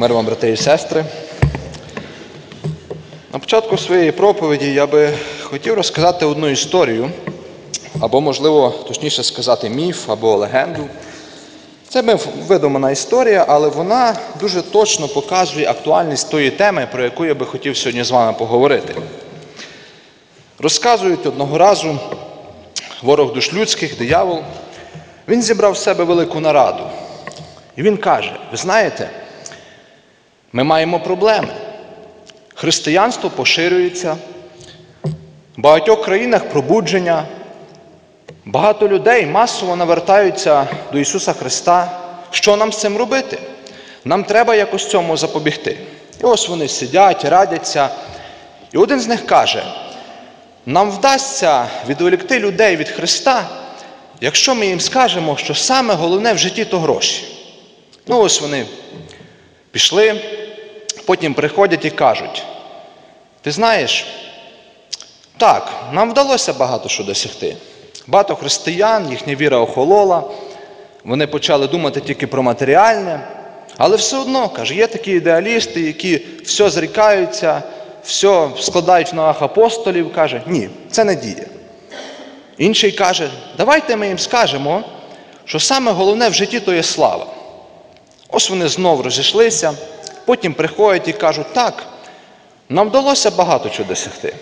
Мир вам, брати і сестри. На початку своєї проповіді я би хотів розказати одну історію, або, можливо, точніше сказати, міф або легенду. Це видумана історія, але вона дуже точно показує актуальність тої теми, про яку я би хотів сьогодні з вами поговорити. Розказують одного разу ворог душ людських, диявол, він зібрав в себе велику нараду. І він каже: ви знаєте, ми маємо проблеми. Християнство поширюється, в багатьох країнах пробудження, багато людей масово навертаються до Ісуса Христа. Що нам з цим робити? Нам треба якось цьому запобігти. І ось вони сидять, радяться. І один з них каже: нам вдасться відволікти людей від Христа, якщо ми їм скажемо, що саме головне в житті то гроші. Ну, ось вони пішли, потім приходять і кажуть: ти знаєш, так, нам вдалося багато що досягти. Багато християн, їхня віра охолола, вони почали думати тільки про матеріальне, але все одно, каже, є такі ідеалісти, які все зрікаються, все складають в ногах апостолів, каже, ні, це не діє. Інший каже, давайте ми їм скажемо, що саме головне в житті то є слава. Ось вони знов розійшлися, потім приходять і кажуть, так, нам вдалося багато чого досягти.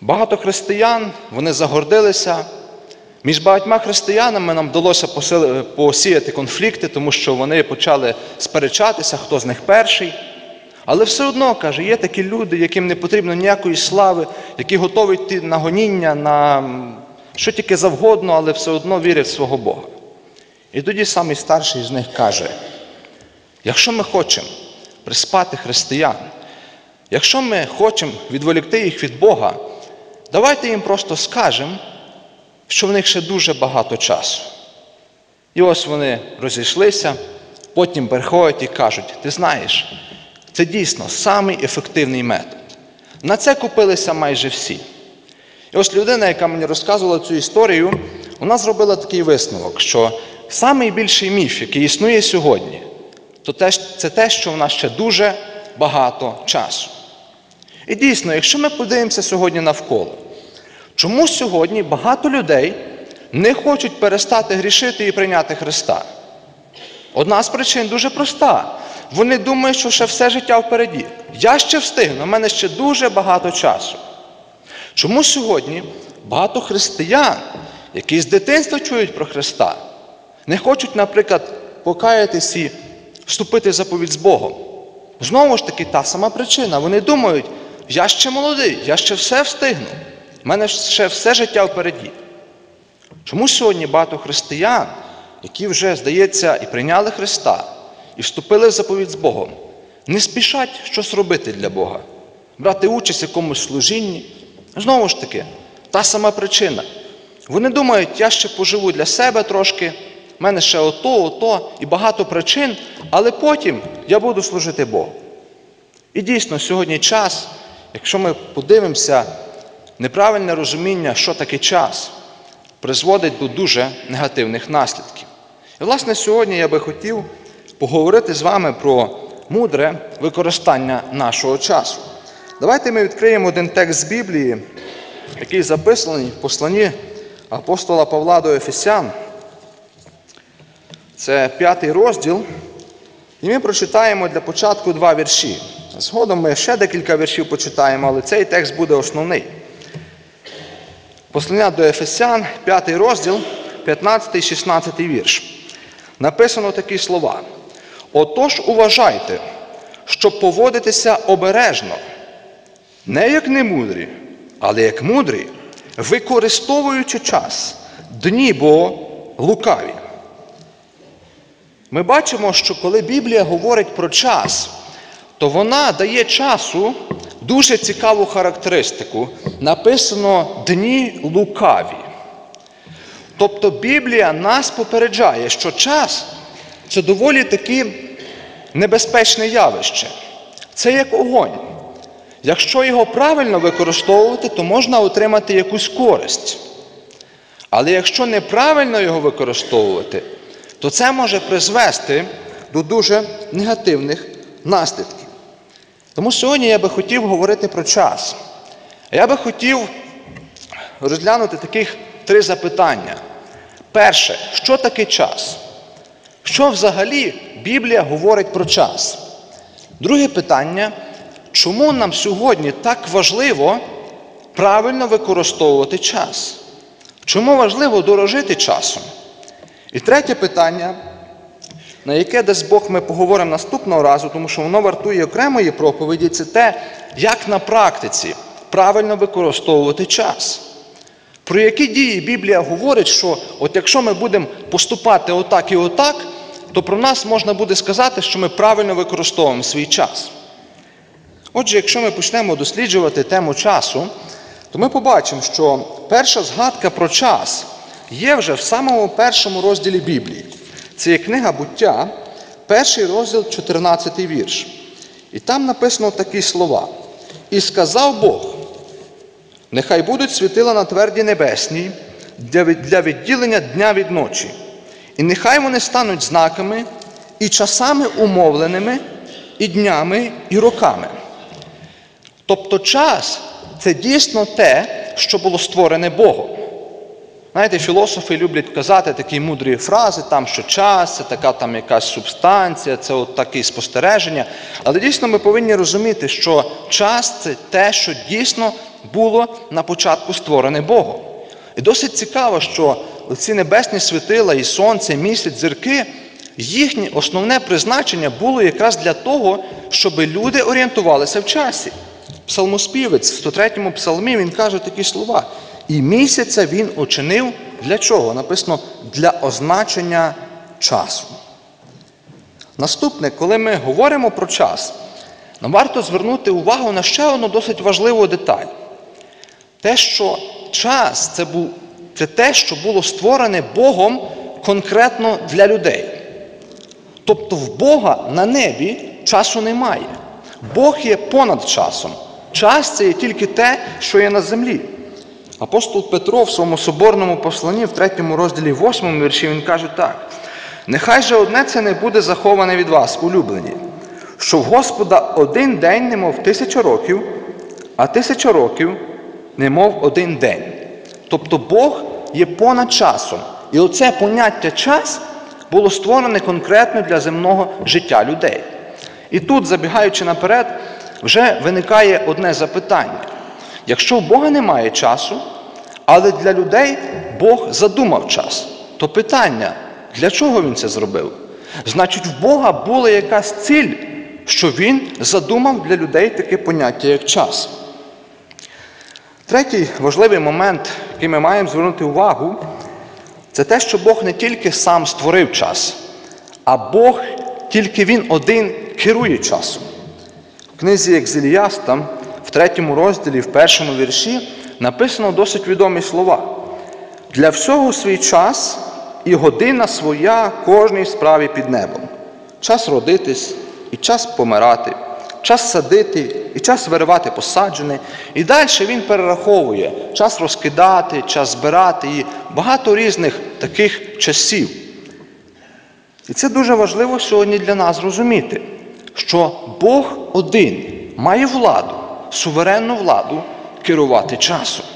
Багато християн, вони загордилися. Між багатьма християнами нам вдалося посіяти конфлікти, тому що вони почали сперечатися, хто з них перший. Але все одно, каже, є такі люди, яким не потрібно ніякої слави, які готові йти на гоніння, на що тільки завгодно, але все одно вірять в свого Бога. І тоді самий старший з них каже: якщо ми хочемо приспати християн, якщо ми хочемо відволікти їх від Бога, давайте їм просто скажемо, що в них ще дуже багато часу. І ось вони розійшлися, потім приходять і кажуть: ти знаєш, це дійсно самий ефективний метод. На це купилися майже всі. І ось людина, яка мені розказувала цю історію, вона зробила такий висновок, що найбільший міф, який існує сьогодні, то це те, що в нас ще дуже багато часу. І дійсно, якщо ми подивимося сьогодні навколо, чому сьогодні багато людей не хочуть перестати грішити і прийняти Христа? Одна з причин дуже проста. Вони думають, що ще все життя впереді. Я ще встигну, у мене ще дуже багато часу. Чому сьогодні багато християн, які з дитинства чують про Христа, не хочуть, наприклад, покаятись і вступити в заповідь з Богом? Знову ж таки, та сама причина. Вони думають, я ще молодий, я ще все встигну, в мене ще все життя впереді. Чому сьогодні багато християн, які вже, здається, і прийняли Христа, і вступили в заповідь з Богом, не спішать щось робити для Бога, брати участь в якомусь служінні? Знову ж таки, та сама причина. Вони думають, я ще поживу для себе трошки, в мене ще ото, ото і багато причин, але потім я буду служити Богу. І дійсно, сьогодні час, якщо ми подивимося, неправильне розуміння, що таке час, призводить до дуже негативних наслідків. І, власне, сьогодні я би хотів поговорити з вами про мудре використання нашого часу. Давайте ми відкриємо один текст з Біблії, який записаний в посланні апостола Павла до Ефесян. Це п'ятий розділ. І ми прочитаємо для початку два вірші. Згодом ми ще декілька віршів почитаємо, але цей текст буде основний. Послання до Ефесян, 5 розділ, 15, 16 вірш. Написано такі слова. Отож уважайте, щоб поводитися обережно, не як немудрі, але як мудрі, використовуючи час, дні бо лукаві. Ми бачимо, що коли Біблія говорить про час, то вона дає часу дуже цікаву характеристику. Написано дні лукаві. Тобто Біблія нас попереджає, що час це доволі таки небезпечне явище. Це як огонь. Якщо його правильно використовувати, то можна отримати якусь користь. Але якщо неправильно його використовувати, то це може призвести до дуже негативних наслідків. Тому сьогодні я би хотів говорити про час. Я би хотів розглянути таких три запитання. Перше, що таке час? Що взагалі Біблія говорить про час? Друге питання, чому нам сьогодні так важливо правильно використовувати час? Чому важливо дорожити часом? І третє питання, на яке десь Бог ми поговоримо наступного разу, тому що воно вартує окремої проповіді, це те, як на практиці правильно використовувати час. Про які дії Біблія говорить, що от якщо ми будемо поступати отак і отак, то про нас можна буде сказати, що ми правильно використовуємо свій час. Отже, якщо ми почнемо досліджувати тему часу, то ми побачимо, що перша згадка про час є вже в самому першому розділі Біблії. Це є книга буття, перший розділ, 14 вірш. І там написано такі слова. І сказав Бог, нехай будуть світила на тверді небесній для відділення дня від ночі. І нехай вони стануть знаками і часами умовленими, і днями, і роками. Тобто час це дійсно те, що було створене Богом. Знаєте, філософи люблять казати такі мудрі фрази, там, що час це така там якась субстанція, це от таке спостереження. Але дійсно ми повинні розуміти, що час це те, що дійсно було на початку створене Богом. І досить цікаво, що ці небесні світила, і сонце, і місяць, зірки, їхнє основне призначення було якраз для того, щоб люди орієнтувалися в часі. Псалмоспівець в 103-му псалмі він каже такі слова. І місяця він учинив для чого? Написано для означення часу. Наступне, коли ми говоримо про час, нам варто звернути увагу на ще одну досить важливу деталь. Те, що час це, був, це те, що було створене Богом конкретно для людей. Тобто в Бога на небі часу немає. Бог є понад часом. Час це є тільки те, що є на землі. Апостол Петро в своєму соборному посланні, в третьому розділі, восьмому вірші, він каже так: нехай же одне це не буде заховане від вас, улюблені, що в Господа один день, немов тисяча років, а тисяча років, немов один день. Тобто Бог є понад часом. І оце поняття час було створене конкретно для земного життя людей. І тут, забігаючи наперед, вже виникає одне запитання. Якщо в Бога немає часу, але для людей Бог задумав час, то питання, для чого Він це зробив? Значить, в Бога була якась ціль, що Він задумав для людей таке поняття, як час. Третій важливий момент, який ми маємо звернути увагу, це те, що Бог не тільки сам створив час, а Бог тільки Він один керує часом. В книзі Екзеліаста, в третьому розділі, в першому вірші, написано досить відомі слова. Для всього свій час і година своя кожній справі під небом. Час родитись і час помирати, час садити і час виривати посаджене. І далі він перераховує час розкидати, час збирати і багато різних таких часів. І це дуже важливо сьогодні для нас розуміти, що Бог один має владу, суверенну владу керувати часом.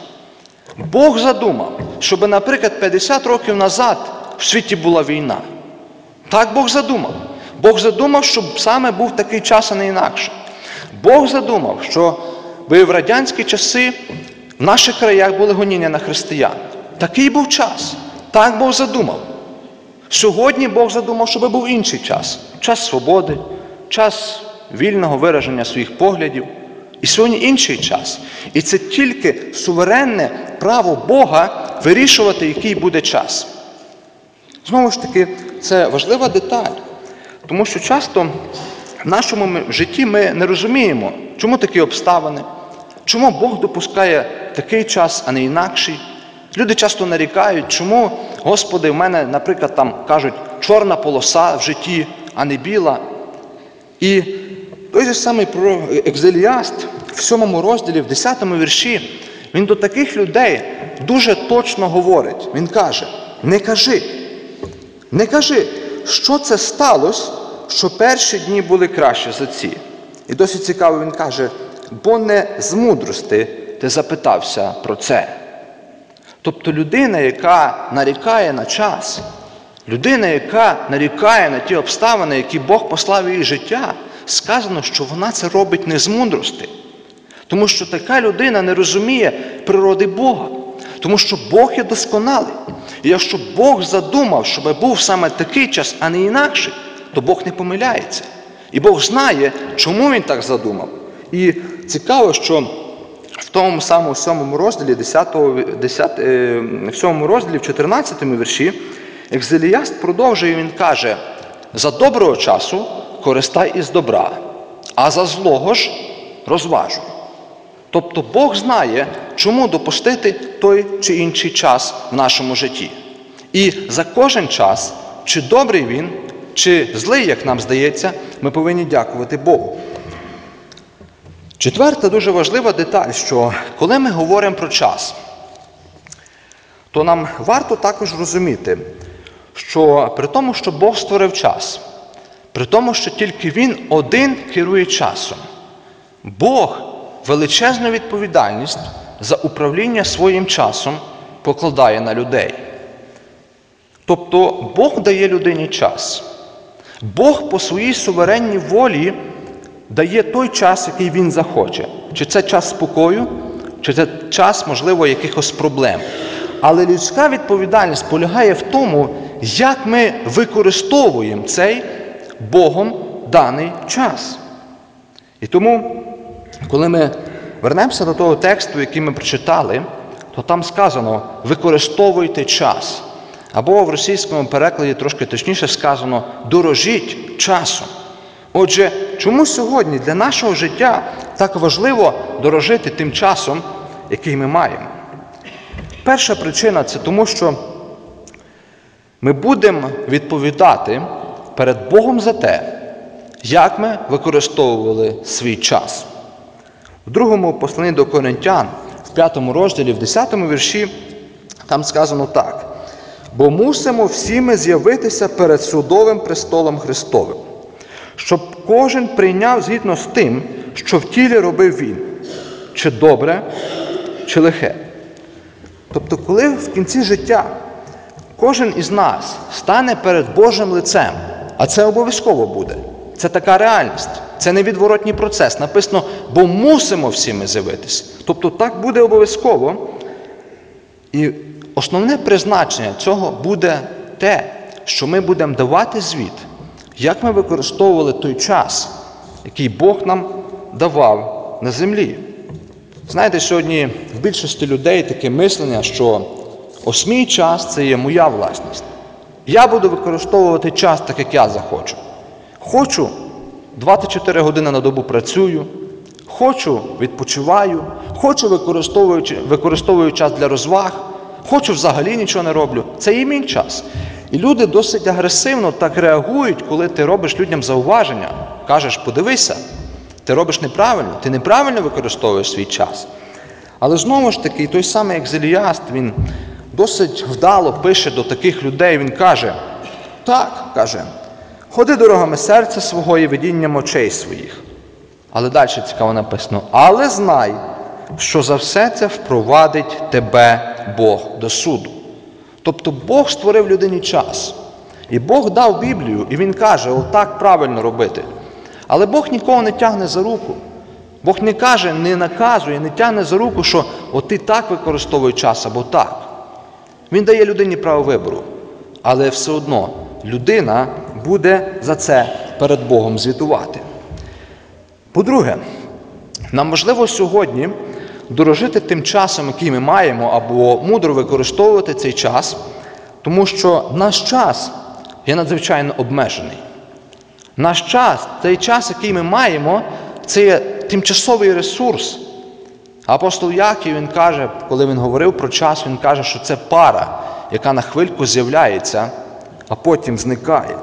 Бог задумав, щоб, наприклад, 50 років назад в світі була війна. Так Бог задумав. Бог задумав, щоб саме був такий час, а не інакше. Бог задумав, що в радянські часи в наших краях були гоніння на християн. Такий був час. Так Бог задумав. Сьогодні Бог задумав, щоб був інший час час свободи, час вільного вираження своїх поглядів. І сьогодні інший час. І це тільки суверенне право Бога вирішувати, який буде час. Знову ж таки, це важлива деталь. Тому що часто в нашому житті ми не розуміємо, чому такі обставини, чому Бог допускає такий час, а не інакший. Люди часто нарікають, чому, Господи, в мене, наприклад, там кажуть, чорна полоса в житті, а не біла. І той же самий про Екзеліаст в сьомому розділі, в 10 вірші, він до таких людей дуже точно говорить. Він каже: не кажи, не кажи, що це сталося, що перші дні були краще за ці. І досить цікаво, він каже, бо не з мудрости ти запитався про це. Тобто людина, яка нарікає на час, людина, яка нарікає на ті обставини, які Бог послав її життя, сказано, що вона це робить не з мудрости. Тому що така людина не розуміє природи Бога. Тому що Бог є досконалий. І якщо Бог задумав, щоб був саме такий час, а не інакший, то Бог не помиляється. І Бог знає, чому він так задумав. І цікаво, що в тому самому сьомому розділі, 10, 10, е, в сьомому розділі, в 14 вірші, Екзеліяст продовжує, він каже: за доброго часу користай із добра, а за злого ж розважуй. Тобто Бог знає, чому допустити той чи інший час в нашому житті. І за кожен час, чи добрий він, чи злий, як нам здається, ми повинні дякувати Богу. Четверта дуже важлива деталь, що коли ми говоримо про час, то нам варто також розуміти, що при тому, що Бог створив час, при тому, що тільки Він один керує часом, Бог величезну відповідальність за управління своїм часом покладає на людей. Тобто Бог дає людині час. Бог по своїй суверенній волі дає той час, який він захоче. Чи це час спокою, чи це час, можливо, якихось проблем. Але людська відповідальність полягає в тому, як ми використовуємо цей Богом даний час. І тому, коли ми вернемося до того тексту, який ми прочитали, то там сказано використовуйте час. Або в російському перекладі трошки точніше сказано дорожіть часом. Отже, чому сьогодні для нашого життя так важливо дорожити тим часом, який ми маємо? Перша причина це тому, що ми будемо відповідати перед Богом за те, як ми використовували свій час. У другому посланні до Коринтян, в п'ятому розділі, в 10 вірші, там сказано так. Бо мусимо всі ми з'явитися перед судовим престолом Христовим, щоб кожен прийняв згідно з тим, що в тілі робив він, чи добре, чи лихе. Тобто, коли в кінці життя кожен із нас стане перед Божим лицем, а це обов'язково буде, це така реальність, це невідворотній процес. Написано, бо мусимо всі ми з'явитися. Тобто так буде обов'язково. І основне призначення цього буде те, що ми будемо давати звіт, як ми використовували той час, який Бог нам давав на землі. Знаєте, сьогодні в більшості людей таке мислення, що ось мій час це є моя власність. Я буду використовувати час так, як я захочу. Хочу 24 години на добу працюю, хочу відпочиваю, хочу використовую, використовую час для розваг, хочу взагалі нічого не роблю. Це і мій час. І люди досить агресивно так реагують, коли ти робиш людям зауваження, кажеш, подивися, ти робиш неправильно, ти неправильно використовуєш свій час. Але знову ж таки, той самий екзеліаст, він досить вдало пише до таких людей, він каже, так, каже, ходи дорогами серця свого і видінням очей своїх. Але далі цікаво написано, але знай, що за все це впровадить тебе Бог до суду. Тобто Бог створив людині час. І Бог дав Біблію, і Він каже, отак правильно робити. Але Бог нікого не тягне за руку. Бог не каже, не наказує, не тягне за руку, що от ти так використовуй час або так. Він дає людині право вибору. Але все одно людина буде за це перед Богом звітувати. По-друге, нам важливо сьогодні дорожити тим часом, який ми маємо, або мудро використовувати цей час, тому що наш час є надзвичайно обмежений. Наш час, цей час, який ми маємо, це є тимчасовий ресурс. Апостол Яків він каже, коли він говорив про час, він каже, що це пара, яка на хвильку з'являється, а потім зникає.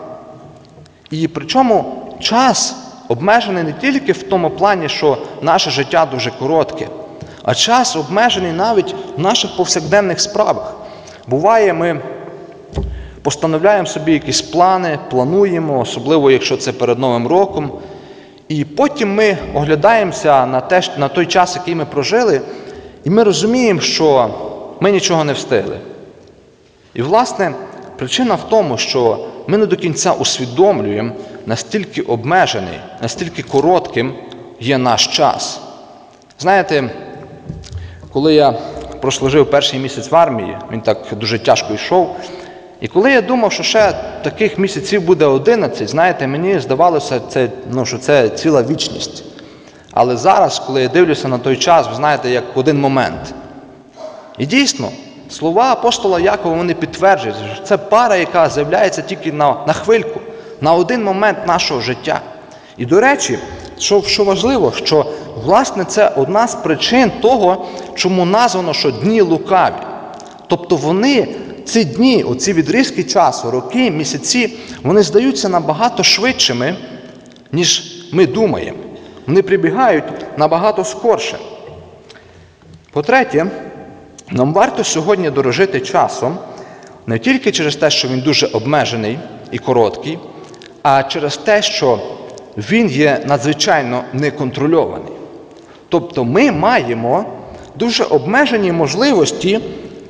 І причому час обмежений не тільки в тому плані, що наше життя дуже коротке, а час обмежений навіть в наших повсякденних справах. Буває, ми постановляємо собі якісь плани, плануємо, особливо якщо це перед Новим роком. І потім ми оглядаємося на, те, на той час, який ми прожили, і ми розуміємо, що ми нічого не встигли. І, власне, причина в тому, що ми не до кінця усвідомлюємо, настільки обмежений, настільки коротким є наш час. Знаєте, коли я прослужив перший місяць в армії, він так дуже тяжко йшов. І коли я думав, що ще таких місяців буде 11, знаєте, мені здавалося, це, ну, що це ціла вічність. Але зараз, коли я дивлюся на той час, ви знаєте, як один момент. І дійсно, слова апостола Якова вони підтверджують, що це пара, яка з'являється тільки на, на хвильку, на один момент нашого життя. І до речі, що, що важливо, що власне це одна з причин того, чому названо, що дні лукаві. Тобто вони, ці дні, оці відрізки часу, роки, місяці, вони здаються набагато швидшими, ніж ми думаємо. Вони прибігають набагато скорше. По-третє, нам варто сьогодні дорожити часом не тільки через те, що він дуже обмежений і короткий, а через те, що він є надзвичайно неконтрольований. Тобто ми маємо дуже обмежені можливості,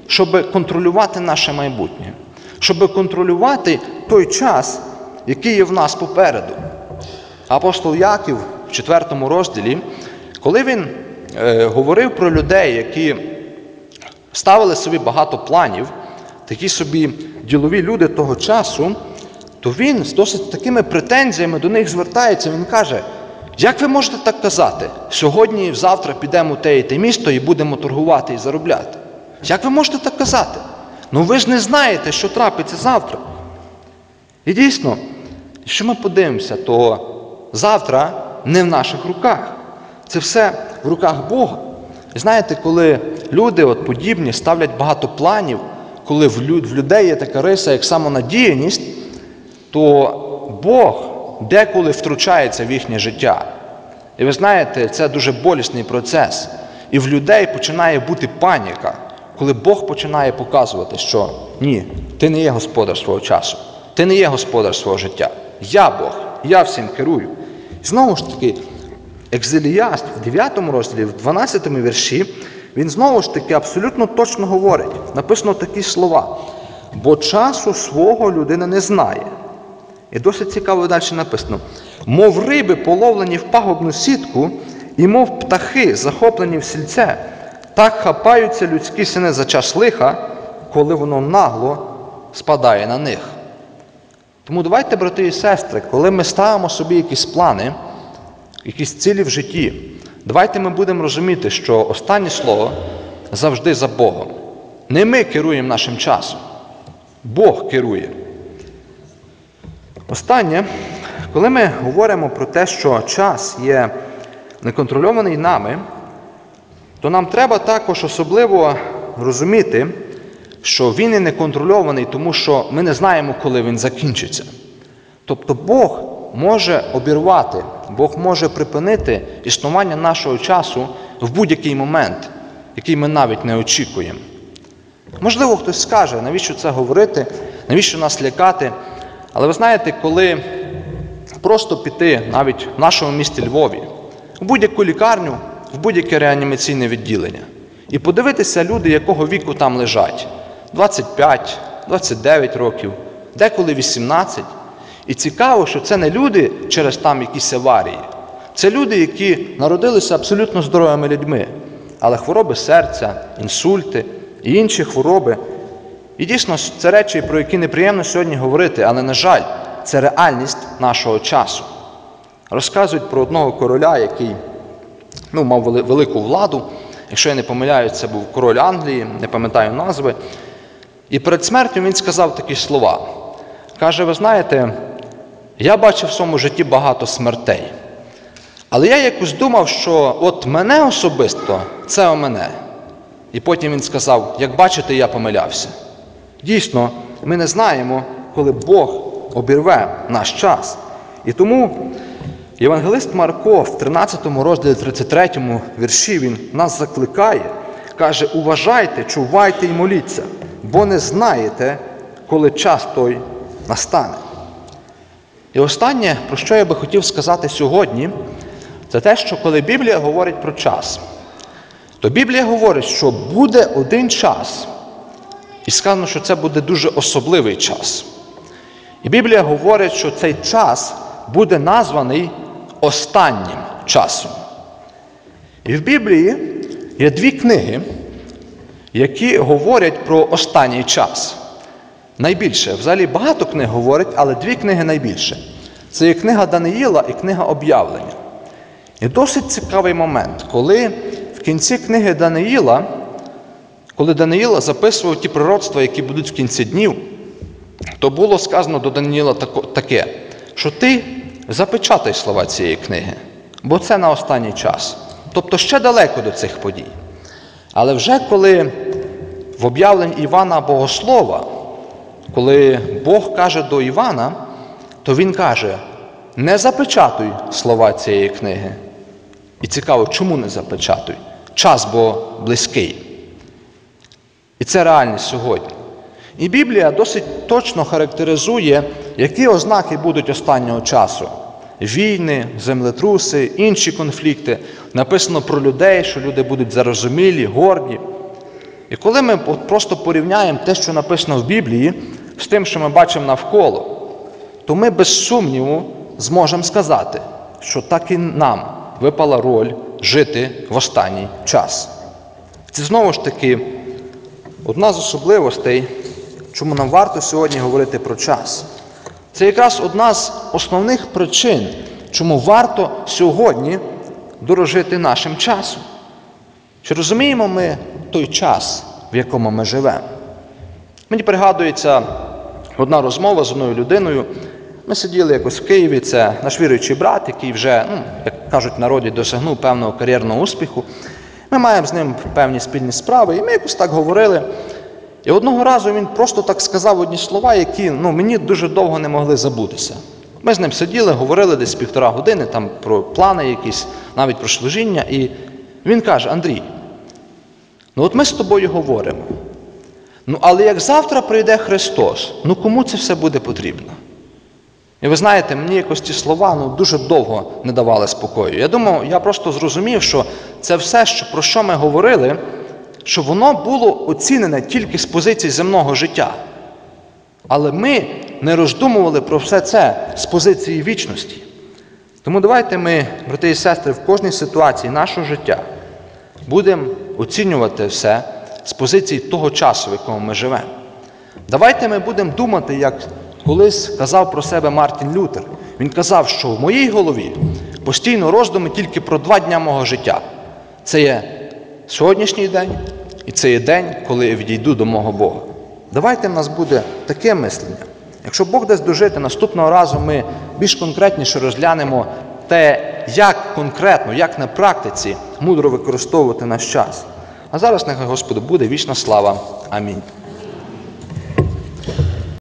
щоб контролювати наше майбутнє, щоб контролювати той час, який є в нас попереду. Апостол Яків в 4 розділі, коли він е, говорив про людей, які ставили собі багато планів, такі собі ділові люди того часу, то він з досить такими претензіями до них звертається. Він каже: як ви можете так казати? Сьогодні і завтра підемо у те і те місто і будемо торгувати і заробляти. Як ви можете так казати? Ну ви ж не знаєте, що трапиться завтра. І дійсно, якщо ми подивимося, то завтра не в наших руках. Це все в руках Бога. І знаєте, коли люди от подібні ставлять багато планів, коли в людей є така риса, як самонадіяність, то Бог деколи втручається в їхнє життя. І ви знаєте, це дуже болісний процес. І в людей починає бути паніка, коли Бог починає показувати, що ні, ти не є господар свого часу, ти не є господар свого життя. Я Бог, я всім керую. І знову ж таки, Екзеліаст в 9 розділі, в 12 вірші, він знову ж таки абсолютно точно говорить. Написано такі слова. Бо часу свого людина не знає. І досить цікаво далі написано: мов риби, половлені в пагубну сітку, і мов птахи, захоплені в сільце, так хапаються людські сини за час лиха, коли воно нагло спадає на них. Тому давайте, брати і сестри, коли ми ставимо собі якісь плани, якісь цілі в житті, давайте ми будемо розуміти, що останнє слово завжди за Богом. Не ми керуємо нашим часом, Бог керує. Останнє, коли ми говоримо про те, що час є неконтрольований нами, то нам треба також особливо розуміти, що він і не контрольований, тому що ми не знаємо, коли він закінчиться. Тобто Бог може обірвати, Бог може припинити існування нашого часу в будь-який момент, який ми навіть не очікуємо. Можливо, хтось скаже, навіщо це говорити, навіщо нас лякати. Але ви знаєте, коли просто піти навіть в нашому місті Львові, в будь-яку лікарню, в будь-яке реанімаційне відділення, і подивитися люди, якого віку там лежать 25, 29 років, деколи 18. І цікаво, що це не люди через там якісь аварії, це люди, які народилися абсолютно здоровими людьми, але хвороби серця, інсульти і інші хвороби. І дійсно, це речі, про які неприємно сьогодні говорити, але, на жаль, це реальність нашого часу. Розказують про одного короля, який ну, мав велику владу. Якщо я не помиляюсь, це був король Англії, не пам'ятаю назви. І перед смертю він сказав такі слова. Каже: ви знаєте, я бачив в своєму житті багато смертей. Але я якось думав, що от мене особисто це у мене. І потім він сказав: як бачите, я помилявся. Дійсно, ми не знаємо, коли Бог обірве наш час. І тому євангелист Марко в 13 розділі 33 вірші він нас закликає, каже: уважайте, чувайте і моліться, бо не знаєте, коли час той настане. І останнє, про що я би хотів сказати сьогодні, це те, що коли Біблія говорить про час, то Біблія говорить, що буде один час, і сказано, що це буде дуже особливий час. І Біблія говорить, що цей час буде названий останнім часом. І в Біблії є дві книги, які говорять про останній час. Найбільше, взагалі багато книг говорить, але дві книги найбільше. Це є книга Даниїла і книга об'явлення. І досить цікавий момент, коли в кінці книги Даниїла, коли Даниїла записував ті пророцтва, які будуть в кінці днів, то було сказано до Даниїла таке, що ти запечатай слова цієї книги, бо це на останній час. Тобто ще далеко до цих подій. Але вже коли в об'явленні Івана Богослова, коли Бог каже до Івана, то він каже: не запечатуй слова цієї книги. І цікаво, чому не запечатуй? Час бо близький. І це реальність сьогодні. І Біблія досить точно характеризує, які ознаки будуть останнього часу: війни, землетруси, інші конфлікти. Написано про людей, що люди будуть зарозумілі, горді. І коли ми просто порівняємо те, що написано в Біблії, з тим, що ми бачимо навколо, то ми без сумніву зможемо сказати, що так і нам випала роль жити в останній час. Це знову ж таки одна з особливостей, чому нам варто сьогодні говорити про час. Це якраз одна з основних причин, чому варто сьогодні дорожити нашим часом. Чи розуміємо ми той час, в якому ми живемо? Мені пригадується одна розмова з одною людиною. Ми сиділи якось в Києві, це наш віруючий брат, який вже, ну, як кажуть в народі, досягнув певного кар'єрного успіху. Ми маємо з ним певні спільні справи, і ми якось так говорили. І одного разу він просто так сказав одні слова, які ну, мені дуже довго не могли забутися. Ми з ним сиділи, говорили десь півтора години там про плани якісь, навіть про служіння. І він каже: Андрій, ну от ми з тобою говоримо. Ну, але як завтра прийде Христос, ну кому це все буде потрібно? І ви знаєте, мені якось ці слова ну, дуже довго не давали спокою. Я думав, я просто зрозумів, що це все, що, про що ми говорили, що воно було оцінене тільки з позиції земного життя. Але ми не роздумували про все це з позиції вічності. Тому давайте ми, брати і сестри, в кожній ситуації нашого життя будемо оцінювати все з позиції того часу, в якому ми живемо. Давайте ми будемо думати, як колись казав про себе Мартін Лютер. Він казав, що в моїй голові постійно роздуми тільки про два дня мого життя. Це є сьогоднішній день, і це є день, коли я відійду до мого Бога. Давайте в нас буде таке мислення. Якщо Бог дасть дожити, наступного разу ми більш конкретніше розглянемо те, як конкретно, як на практиці мудро використовувати наш час. А зараз нехай Господу буде вічна слава. Амінь.